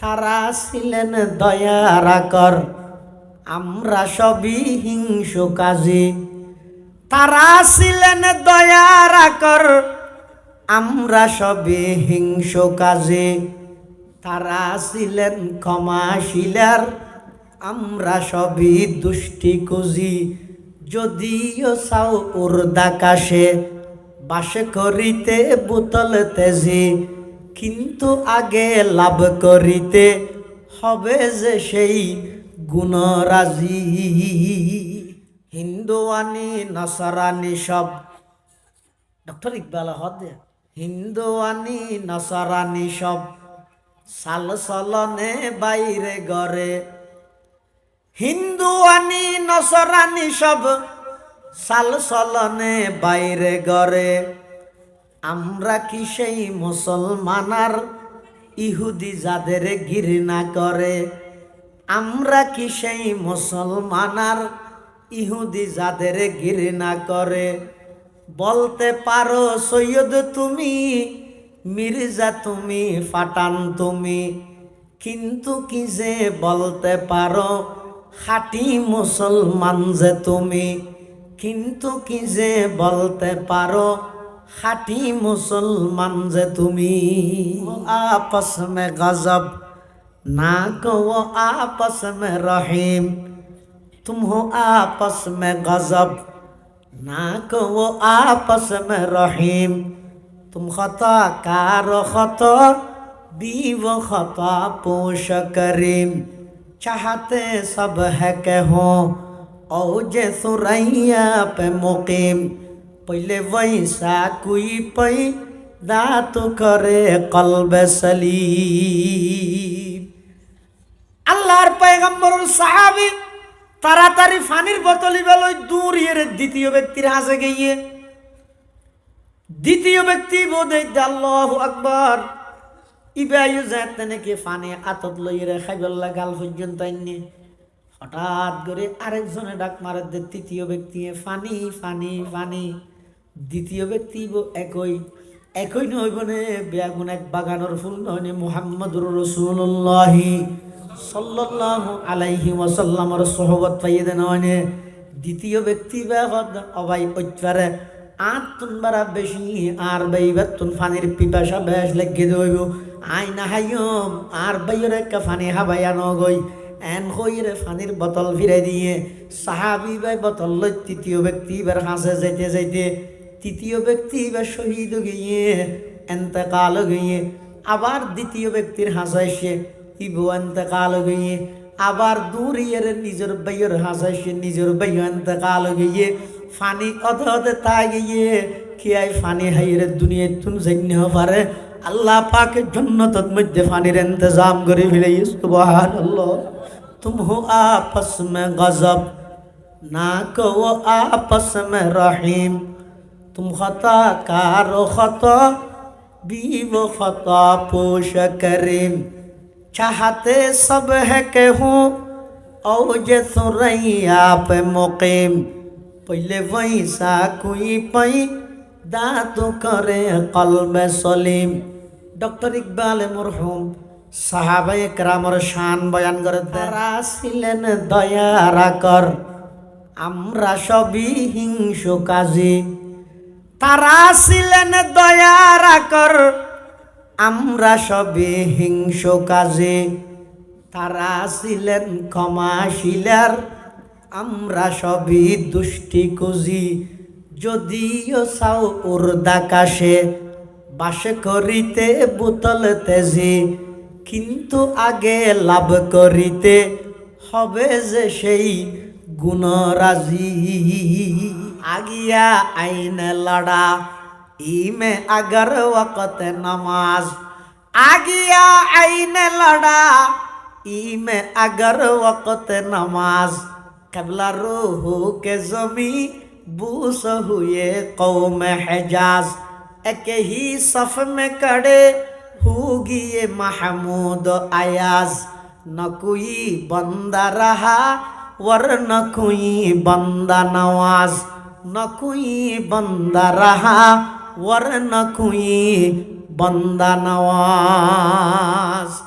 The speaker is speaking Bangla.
তারা ছিলেন দয়ারাকর। আমরা সবই হিংস কাজে। তারা ছিলেন দয়ারাকর। আমরা সবে হিংস কাজে। তারা ছিলেন ক্ষমাশীলার। আমরা সবই দুষ্টি কুজি যদিও সাও উর্দাকাশে বাসে করিতে বোতল তেজি। কিন্তু আগে লাভ করিতে হবে যে সেই গুণরাজি। হিন্দুয়ানি নসরানি সব। ডক্টর ইকবাল হদে হিন্দুয়ানি নসরানি সব। সাল সলনে বাইরে গড়ে। হিন্দুয়ানি নসরানি সব। সাল সলনে বাইরে গড়ে। আমরা কি সেই মুসলমানার ইহুদি যাদের ঘৃণা করে? আমরা কি সেই মুসলমানার ইহুদি যাদের ঘৃণা করে? বলতে পারো সৈয়দ তুমি, মির্জা তুমি, ফাটান তুমি, কিন্তু কি যে বলতে পারো খাটি মুসলমান যে তুমি, কিন্তু কি যে বলতে পারো خاتی مسلمان যে تمی۔ آپس میں غزب ناکو آپس میں رحیم۔ تم ہو آپس میں غزب ناکو آپس میں رحیم۔ تم خطا کار و خطا، دیو خطا پوش کریم۔ چاہتے سب ہے کہ ہوں اوجے سریا پہ مقیم۔ পইলে বৈশা কুই পই দাঁত করে কলবে সালি আল্লাহর পয়গম্বর সাহাবি তাড়াতাড়ি ফানির বোতলি বেলই দূর ইয়ের দ্বিতীয় ব্যক্তির হাসে গিয়ে দ্বিতীয় ব্যক্তি বোধে আল্লাহ আকবর ইবায়ু যাতে নাকি ফানে আতত লইয়ে খাইবল্লা গাল পর্যন্ত আইনি হঠাৎ করে আরেকজনে ডাক মারার তৃতীয় ব্যক্তি ফানি ফানি ফানি দ্বিতীয় ব্যক্তি একই একই নইব নে বেগুন এক বাগানোর ফুল নয় মুহাম্মদুর রসুল্লাহি সাল্লাল্লাহু আলাইহি ওয়াসাল্লামর সহবত পাইয়ে দেন নয় দ্বিতীয় ব্যক্তি বেহদ অবাই ঐচ্ছারে আট তুন বারা বেশি, আর বাইবার তুন ফানির পিপাসা বেশ লেগে দইব আই না হাইয়ম, আর বাইয়ের একটা ফানি হাবাইয়া নগই। এন হইরে ফানির বোতল ফিরাই দিয়ে সাহাবি বাই বোতল তৃতীয় ব্যক্তি এবার হাসে যাইতে যাইতে তৃতীয় ব্যক্তি বা শহীদ গিয়ে এন্তকাল গিয়ে আবার দ্বিতীয় ব্যক্তির হাসাইছে ইবু এন্তকাল গিয়ে আবার দূর ইয়ের নিজের বাইয়ের হাসাইছে নিজের বাইয় এন্তকাল গিয়ে ফানি অত হতে তা গিয়ে খেয়াই ফানি হাইয়ের দুনিয়ায় তুন জন্য পারে, আল্লাহ পাকের জন্য তৎমধ্যে ফানির ইন্তজাম করে ফেলে সুবহান আল্লাহ তুম হো আপস মে গজব, না কো আপস মে রহিম। তুম হতা কারও হত বিব হত পোষ করিম চাহতে সব হে কেহু ও যে সুরৈয়া পে মুকিম পইলে বৈসা কুই পাই দাদু করে কলবে সলিম ডক্টর ইকবাল মরহুম সাহাবাই একরামর শান বয়ান করে তারা ছিলেন দয়ারাকর আমরা সবই হিংসু কাজী তারা ছিলেন দয়ারাকর আমরা সবে হিংস কাজে। তারা ছিলেন ক্ষমাশীলার। আমরা সবই দুষ্টি কুজি যদিও সাও উর্দাকাশে বাসে করিতে বোতল তেজি। কিন্তু আগে লাভ করিতে হবে যে সেই গুণরাজি। آگیا آئین لڑا ایم اگر وقت نماز آگیا آئین لڑا ایم اگر وقت نماز قبلہ روح کے زمین بوس ہوئے قوم حجاز ایک ہی صف میں کڑے ہوگی محمود آیاز نہ کوئی بندہ رہا ورنہ کوئی بندہ نواز نہ کوئی بندہ رہا ورنہ کوئی بندہ نواز۔